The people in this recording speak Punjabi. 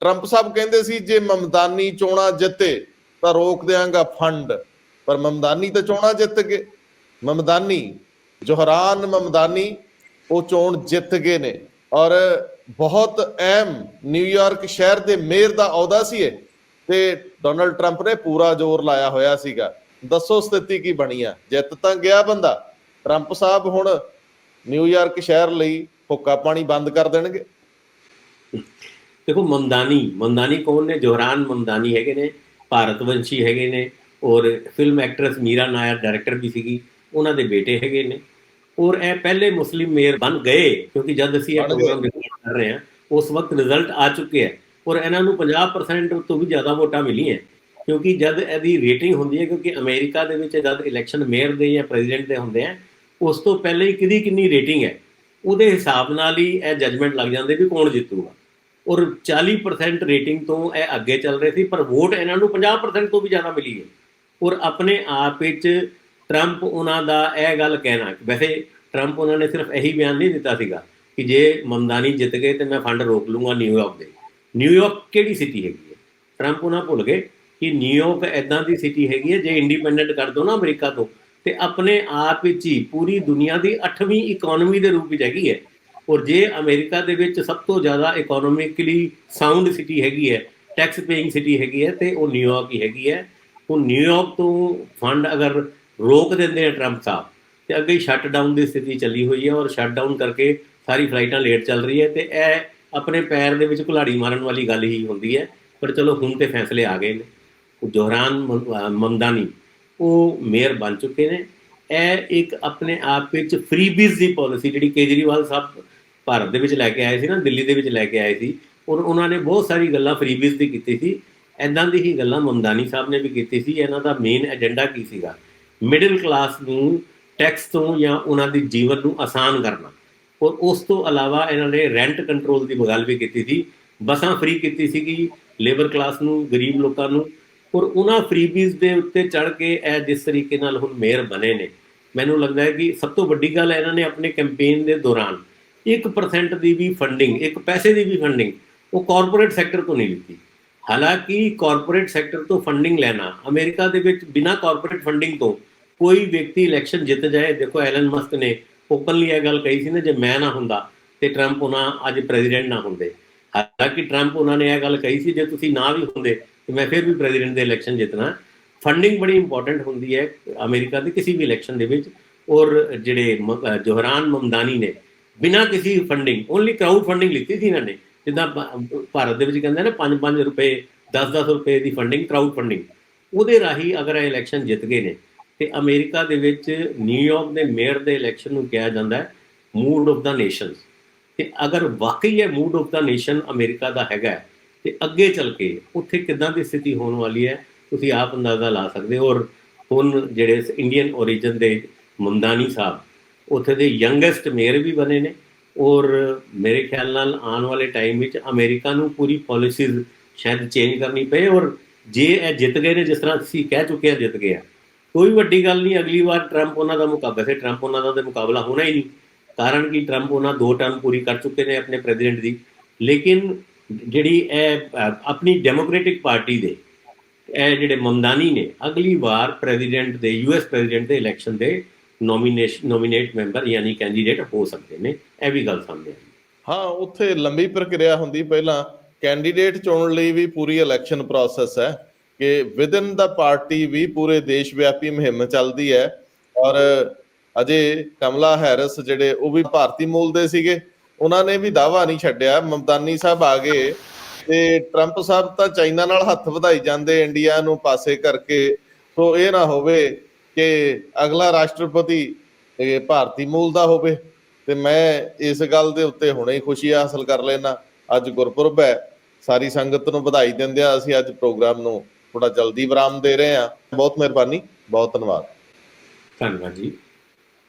ਟਰੰਪ ਸਾਹਿਬ ਕਹਿੰਦੇ ਸੀ, ਜੇ ਮਮਦਾਨੀ ਚੋਣਾਂ ਜਿੱਤੇ ਤਾਂ ਰੋਕ ਦਿਆਂਗਾ ਫੰਡ। ਪਰ ਮਮਦਾਨੀ ਤਾਂ ਚੋਣਾਂ ਜਿੱਤ ਗਏ। ਮਮਦਾਨੀ ਜੋਹਰਾਨ ਮਮਦਾਨੀ ਉਹ ਚੋਣ ਜਿੱਤ ਗਏ ਨੇ। ਔਰ ਬਹੁਤ ਅਹਿਮ ਨਿਊਯਾਰਕ ਸ਼ਹਿਰ ਦੇ ਮੇਅਰ ਦਾ ਅਹੁਦਾ ਸੀ ਇਹ। ਤੇ ਡੋਨਲਡ ਟਰੰਪ ਨੇ ਪੂਰਾ ਜ਼ੋਰ ਲਾਇਆ ਹੋਇਆ ਸੀਗਾ। ਦੱਸੋ ਸਥਿਤੀ ਕੀ ਬਣੀ ਆ? ਜਿੱਤ ਤਾਂ ਗਿਆ ਬੰਦਾ। ਟਰੰਪ ਸਾਹਿਬ ਹੁਣ ਨਿਊਯਾਰਕ ਸ਼ਹਿਰ ਲਈ ਹੁੱਕਾ ਪਾਣੀ ਬੰਦ ਕਰ ਦੇਣਗੇ। ਦੇਖੋ ਮਮਦਾਨੀ ਮਮਦਾਨੀ ਕੌਣ ਨੇ? ਜੋਹਰਾਨ ਮਮਦਾਨੀ ਹੈਗੇ ਨੇ ਭਾਰਤਵੰਸ਼ੀ ਹੈਗੇ ਨੇ ਔਰ film actress Meera Nair director ਵੀ ਸੀਗੀ ਉਹਨਾਂ ਦੇ ਬੇਟੇ ਹੈਗੇ ਨੇ। ਔਰ ਇਹ ਪਹਿਲੇ ਮੁਸਲਿਮ ਮੇਅਰ ਬਣ ਗਏ ਕਿਉਂਕਿ ਜਦ ਅਸੀਂ ਇਹ। ਪ੍ਰੋਗਰਾਮ ਰਿਕਾਰਡ ਕਰ ਰਹੇ ਹਾਂ ਉਸ ਵਕਤ ਰਿਜ਼ਲਟ ਆ ਚੁੱਕੇ ਹੈ। ਔਰ ਇਹਨਾਂ ਨੂੰ 50% ਤੋਂ ਵੀ ਜ਼ਿਆਦਾ ਵੋਟਾਂ ਮਿਲੀਆਂ ਕਿਉਂਕਿ ਜਦ ਇਹਦੀ ਰੇਟਿੰਗ ਹੁੰਦੀ ਹੈ ਕਿਉਂਕਿ ਅਮਰੀਕਾ ਦੇ ਵਿੱਚ ਜਦ ਇਲੈਕਸ਼ਨ ਮੇਅਰ ਦੇ ਜਾਂ ਪ੍ਰੈਜ਼ੀਡੈਂਟ ਦੇ ਹੁੰਦੇ ਆ ਉਸ ਤੋਂ ਪਹਿਲੇ ਹੀ ਕਿਹਦੀ ਕਿੰਨੀ ਰੇਟਿੰਗ ਹੈ? ਉਹਦੇ ਹਿਸਾਬ ਨਾਲ ਹੀ ਇਹ ਜੱਜਮੈਂਟ ਲੱਗ ਜਾਂਦੇ ਵੀ ਕੌਣ ਜਿੱਤੂਗਾ। ਔਰ 40% ਰੇਟਿੰਗ ਤੋਂ ਇਹ ਅੱਗੇ ਚੱਲ ਰਹੇ ਸੀ, ਪਰ ਵੋਟ ਇਹਨਾਂ ਨੂੰ 50% ਤੋਂ ਵੀ ਜ਼ਿਆਦਾ ਮਿਲੀ ਹੈ। ਔਰ ਆਪਣੇ ਆਪ ਵਿੱਚ ਟਰੰਪ ਉਹਨਾਂ ਦਾ ਇਹ ਗੱਲ ਕਹਿਣਾ, ਵੈਸੇ ਟਰੰਪ ਉਹਨਾਂ ਨੇ ਸਿਰਫ ਇਹੀ ਬਿਆਨ ਨਹੀਂ ਦਿੱਤਾ ਸੀਗਾ ਕਿ ਜੇ ਮਮਦਾਨੀ ਜਿੱਤ ਗਏ ਤੇ ਮੈਂ ਫੰਡ ਰੋਕ ਲੂੰਗਾ ਨਿਊਯਾਰਕ ਦੇ। ਨਿਊਯਾਰਕ ਕਿਹੜੀ ਸਿਟੀ ਹੈਗੀ ਹੈ? ਟਰੰਪ ਉਹਨਾਂ ਭੁੱਲ ਗਏ ਕਿ ਨਿਊਯਾਰਕ ਐਦਾਂ ਦੀ ਸਿਟੀ ਹੈਗੀ ਹੈ ਜੇ ਇੰਡੀਪੈਂਡੈਂਟ ਕਰ ਦੋ ਨਾ ਅਮਰੀਕਾ ਤੋਂ, ਤੇ ਆਪਣੇ ਆਪ ਵਿੱਚ ਹੀ ਪੂਰੀ ਦੁਨੀਆ ਦੀ 8ਵੀਂ ਇਕਨੋਮੀ ਦੇ ਰੂਪ ਵਿੱਚ ਹੈਗੀ ਹੈ। ਔਰ ਜੇ ਅਮਰੀਕਾ ਦੇ ਵਿੱਚ ਸਭ ਤੋਂ ਜ਼ਿਆਦਾ ਇਕਨੋਮਿਕਲੀ ਸਾਊਂਡ ਸਿਟੀ ਹੈਗੀ ਹੈ ਟੈਕਸ ਪੇਇੰਗ ਸਿਟੀ ਹੈਗੀ ਹੈ ਤੇ ਉਹ ਨਿਊਯਾਰਕ ਹੀ ਹੈਗੀ ਹੈ। ਉਹ ਨਿਊਯਾਰਕ ਤੋਂ ਫੰਡ ਅਗਰ ਰੋਕ ਦਿੰਦੇ ਆ ਟਰੰਪ ਸਾਹਿਬ, ਤੇ ਅੱਗੇ ਸ਼ਟ ਡਾਊਨ ਦੀ ਸਥਿਤੀ ਚੱਲੀ ਹੋਈ ਹੈ ਔਰ ਸ਼ਟ ਡਾਊਨ ਕਰਕੇ ਸਾਰੀ ਫਲਾਈਟਾਂ ਲੇਟ ਚੱਲ ਰਹੀ ਹੈ ਤੇ ਇਹ ਆਪਣੇ ਪੈਰ ਦੇ ਵਿੱਚ ਕੁਲਾੜੀ ਮਾਰਨ ਵਾਲੀ ਗੱਲ ਹੀ ਹੁੰਦੀ ਹੈ। ਪਰ ਚਲੋ ਹੁਣ ਤੇ ਫੈਸਲੇ ਆ ਗਏ ਨੇ। ਜੋਹਰਾਨ ਮਮਦਾਨੀ ਉਹ ਮੇਅਰ ਬਣ ਚੁੱਕੇ ਨੇ। ਇਹ ਇੱਕ ਆਪਣੇ ਆਪ ਵਿੱਚ ਫਰੀਬੀਜ਼ ਦੀ ਪਾਲਿਸੀ ਜਿਹੜੀ ਕੇਜਰੀਵਾਲ ਸਾਹਿਬ ਭਾਰਤ ਦੇ ਵਿੱਚ ਲੈ ਕੇ ਆਏ ਸੀ ਨਾ, ਦਿੱਲੀ ਦੇ ਵਿੱਚ ਲੈ ਕੇ ਆਏ ਸੀ। ਔਰ ਉਹਨਾਂ ਨੇ ਬਹੁਤ ਸਾਰੀ ਗੱਲਾਂ ਫਰੀਬੀਜ਼ ਦੀ ਕੀਤੀ ਸੀ। ਐਦਾਂ ਦੀ ਹੀ ਗੱਲਾਂ ਮਮਦਾਨੀ ਸਾਹਿਬ ਨੇ ਵੀ ਕੀਤੀ ਸੀ। ਇਹਨਾਂ ਦਾ ਮੇਨ ਏਜੰਡਾ ਕੀ ਸੀਗਾ? ਮਿਡਲ ਕਲਾਸ ਨੂੰ ਟੈਕਸ ਤੋਂ ਜਾਂ ਉਹਨਾਂ ਦੀ ਜੀਵਨ ਨੂੰ ਆਸਾਨ ਕਰਨਾ। ਔਰ ਉਸ ਤੋਂ ਇਲਾਵਾ ਇਹਨਾਂ ਨੇ ਰੈਂਟ ਕੰਟਰੋਲ ਦੀ ਗੱਲ ਵੀ ਕੀਤੀ ਸੀ। ਬੱਸਾਂ ਫ੍ਰੀ ਕੀਤੀ ਸੀਗੀ ਲੇਬਰ ਕਲਾਸ ਨੂੰ, ਗਰੀਬ ਲੋਕਾਂ ਨੂੰ। ਔਰ ਉਹਨਾਂ ਫਰੀਬੀਜ਼ ਦੇ ਉੱਤੇ ਚੜ ਕੇ ਇਹ ਜਿਸ ਤਰੀਕੇ ਨਾਲ ਹੁਣ ਮੇਅਰ ਬਣੇ ਨੇ, ਮੈਨੂੰ ਲੱਗਦਾ ਹੈ ਕਿ ਸਭ ਤੋਂ ਵੱਡੀ ਗੱਲ ਇਹਨਾਂ ਨੇ ਆਪਣੇ ਕੈਂਪੇਨ ਦੇ ਦੌਰਾਨ 1% ਦੀ ਵੀ ਫੰਡਿੰਗ ਇੱਕ ਪੈਸੇ ਦੀ ਵੀ ਫੰਡਿੰਗ ਉਹ ਕਾਰਪੋਰੇਟ ਸੈਕਟਰ ਤੋਂ ਨਹੀਂ ਲਿੱਤੀ। ਹਾਲਾਂਕਿ ਕਾਰਪੋਰੇਟ ਸੈਕਟਰ ਤੋਂ ਫੰਡਿੰਗ ਲੈਣਾ ਅਮਰੀਕਾ ਦੇ ਵਿੱਚ ਬਿਨਾਂ ਕਾਰਪੋਰੇਟ ਫੰਡਿੰਗ ਤੋਂ ਕੋਈ ਵਿਅਕਤੀ ਇਲੈਕਸ਼ਨ ਜਿੱਤ ਜਾਏ, ਦੇਖੋ ਐਲਨ ਮਸਕ ਨੇ ਓਪਨਲੀ ਇਹ ਗੱਲ ਕਹੀ ਸੀ ਨਾ, ਜੇ ਮੈਂ ਨਾ ਹੁੰਦਾ ਤੇ ਟਰੰਪ ਉਹਨਾਂ ਅੱਜ ਪ੍ਰੈਜ਼ੀਡੈਂਟ ਨਾ ਹੁੰਦੇ। ਹਾਲਾਂਕਿ ਟਰੰਪ ਉਹਨਾਂ ਨੇ ਇਹ ਗੱਲ ਕਹੀ ਸੀ, ਜੇ ਤੁਸੀਂ ਨਾ ਵੀ ਹੁੰਦੇ ਤੇ ਮੈਂ ਫਿਰ ਵੀ ਪ੍ਰੈਜ਼ੀਡੈਂਟ ਦੇ ਇਲੈਕਸ਼ਨ ਜਿੱਤਣਾ। ਫੰਡਿੰਗ ਬੜੀ ਇੰਪੋਰਟੈਂਟ ਹੁੰਦੀ ਹੈ ਅਮਰੀਕਾ ਦੇ ਕਿਸੇ ਵੀ ਇਲੈਕਸ਼ਨ ਦੇ ਵਿੱਚ ਔਰ ਜਿਹੜੇ ਮ- ਜੋਹਰਾਨ ਮਮਦਾਨੀ ਨੇ ਬਿਨਾਂ ਕਿਸੇ ਫੰਡਿੰਗ ਓਨਲੀ ਕਰਾਊਡ ਫੰਡਿੰਗ ਲਿੱਤੀ ਸੀ ਇਹਨਾਂ ਨੇ। ਜਿੱਦਾਂ ਭਾਰਤ ਦੇ ਵਿੱਚ ਕਹਿੰਦੇ ਨੇ 5-5 ਰੁਪਏ 10-10 ਰੁਪਏ ਦੀ ਫੰਡਿੰਗ ਕਰਾਊਡ ਫੰਡਿੰਗ ਉਹਦੇ ਰਾਹੀਂ ਅਗਰ ਇਹ ਇਲੈਕਸ਼ਨ ਜਿੱਤ ਗਏ ਨੇ ਤੇ ਅਮਰੀਕਾ ਦੇ ਵਿੱਚ ਨਿਊਯਾਰਕ ਦੇ ਮੇਅਰ ਦੇ ਇਲੈਕਸ਼ਨ ਨੂੰ ਕਿਹਾ ਜਾਂਦਾ ਹੈ ਮੂਡ ਆਫ ਦਾ ਨੇਸ਼ਨਸ ਤੇ ਅਗਰ ਵਾਕਈ ਇਹ mood of the nation America ਦਾ ਹੈਗਾ ਹੈ, ਤੇ ਅੱਗੇ ਚੱਲ ਕੇ ਉੱਥੇ ਕਿੱਦਾਂ ਦੀ ਸਥਿਤੀ ਹੋਣ ਵਾਲੀ ਹੈ ਤੁਸੀਂ ਆਪ ਅੰਦਾਜ਼ਾ ਲਾ ਸਕਦੇ ਹੋ। ਔਰ ਹੁਣ ਜਿਹੜੇ ਇੰਡੀਅਨ origin ਦੇ ਮੁਮਦਾਨੀ ਸਾਹਿਬ ਉੱਥੇ ਦੇ ਯੰਗੈਸਟ ਮੇਅਰ ਵੀ ਬਣੇ ਨੇ। ਔਰ ਮੇਰੇ ਖਿਆਲ ਨਾਲ ਆਉਣ ਵਾਲੇ ਟਾਈਮ ਵਿੱਚ ਅਮਰੀਕਾ ਨੂੰ ਪੂਰੀ ਪਾਲਿਸੀਜ਼ ਸ਼ਾਇਦ ਚੇਂਜ ਕਰਨੀ ਪਏ। ਔਰ ਜੇ ਇਹ ਜਿੱਤ ਗਏ ਨੇ, ਜਿਸ ਤਰ੍ਹਾਂ ਅਸੀਂ ਕਹਿ ਚੁੱਕੇ ਹਾਂ ਜਿੱਤ ਗਏ ਆ, ਕੋਈ ਵੱਡੀ ਗੱਲ ਨਹੀਂ, ਅਗਲੀ ਵਾਰ ਟਰੰਪ ਉਹਨਾਂ ਦਾ ਮੁਕਾਬਲਾ ਹੈ ਟਰੰਪ ਉਹਨਾਂ ਦਾ ਤੇ ਮੁਕਾਬਲਾ ਹੋਣਾ ਹੀ ਨਹੀਂ। ਕਾਰਨ ਕਿ? ਟਰੰਪ ਉਹਨਾਂ ਦੋ ਟਰਮ ਪੂਰੀ ਕਰ ਚੁੱਕੇ ਨੇ ਆਪਣੇ ਪ੍ਰੈਜ਼ੀਡੈਂਟ ਦੀ। ਲੇਕਿਨ ਜਿਹੜੀ ਇਹ ਆਪਣੀ ਡੈਮੋਕ੍ਰੈਟਿਕ ਪਾਰਟੀ ਦੇ, ਇਹ ਜਿਹੜੇ ਮਮਦਾਨੀ ਨੇ, ਅਗਲੀ ਵਾਰ ਪ੍ਰੈਜ਼ੀਡੈਂਟ ਦੇ ਯੂਐਸ ਪ੍ਰੈਜ਼ੀਡੈਂਟ ਦੇ ਇਲੈਕਸ਼ਨ ਦੇ ਨੋਮੀਨੇਸ਼ਨ ਨੋਮੀਨੇਟ ਮੈਂਬਰ ਯਾਨੀ ਕੈਂਡੀਡੇਟ ਹੋ ਸਕਦੇ ਨੇ, ਇਹ ਵੀ ਗੱਲ ਸਾਹਮਣੇ ਆਈ ਹਾਂ। ਉੱਥੇ ਲੰਬੀ ਪ੍ਰਕਿਰਿਆ ਹੁੰਦੀ ਪਹਿਲਾਂ ਕੈਂਡੀਡੇਟ ਚੁਣਨ ਲਈ ਵੀ ਪੂਰੀ ਇਲੈਕਸ਼ਨ ਪ੍ਰੋਸੈਸ ਹੈ ਕਿ ਵਿਦਨ ਦਾ ਪਾਰਟੀ ਵੀ ਪੂਰੇ ਦੇਸ਼ ਵਿਆਪੀ ਮੁਹਿੰਮ ਚੱਲਦੀ ਹੈ ਔਰ ਅਜੇ ਕਮਲਾ ਹੈਰਿਸ ਜਿਹੜੇ ਉਹ ਵੀ ਭਾਰਤੀ ਮੂਲ ਦੇ ਸੀਗੇ, ਉਹਨਾਂ ਨੇ ਵੀ ਦਾਵਾ ਨਹੀਂ ਛੱਡਿਆ। ਮਮਦਾਨੀ ਸਾਹਿਬ ਆ ਗਏ ਤੇ ਟਰੰਪ ਸਾਹਿਬ ਤਾਂ ਚਾਈਨਾ ਨਾਲ ਹੱਥ ਵਧਾਈ ਜਾਂਦੇ ਇੰਡੀਆ ਨੂੰ ਪਾਸੇ ਕਰਕੇ, ਸੋ ਇਹ ਨਾ ਹੋਵੇ ਕਿ ਅਗਲਾ ਰਾਸ਼ਟਰਪਤੀ ਭਾਰਤੀ ਮੂਲ ਦਾ ਹੋਵੇ, ਤੇ ਮੈਂ ਇਸ ਗੱਲ ਦੇ ਉੱਤੇ ਹੁਣੇ ਹੀ ਖੁਸ਼ੀ ਹਾਸਲ ਕਰ ਲੈਣਾ ਅੱਜ ਗੁਰਪੁਰਬ ਹੈ, ਸਾਰੀ ਸੰਗਤ ਨੂੰ ਵਧਾਈ ਦਿੰਦੇ ਆ ਅਸੀਂ ਅੱਜ ਪ੍ਰੋਗਰਾਮ ਨੂੰ ਥੋੜਾ ਜਲਦੀ ਵਿਰਾਮ ਦੇ ਰਹੇ ਹਾਂ। ਬਹੁਤ ਮਿਹਰਬਾਨੀ, ਬਹੁਤ ਧੰਨਵਾਦ। ਧੰਨਵਾਦ ਜੀ।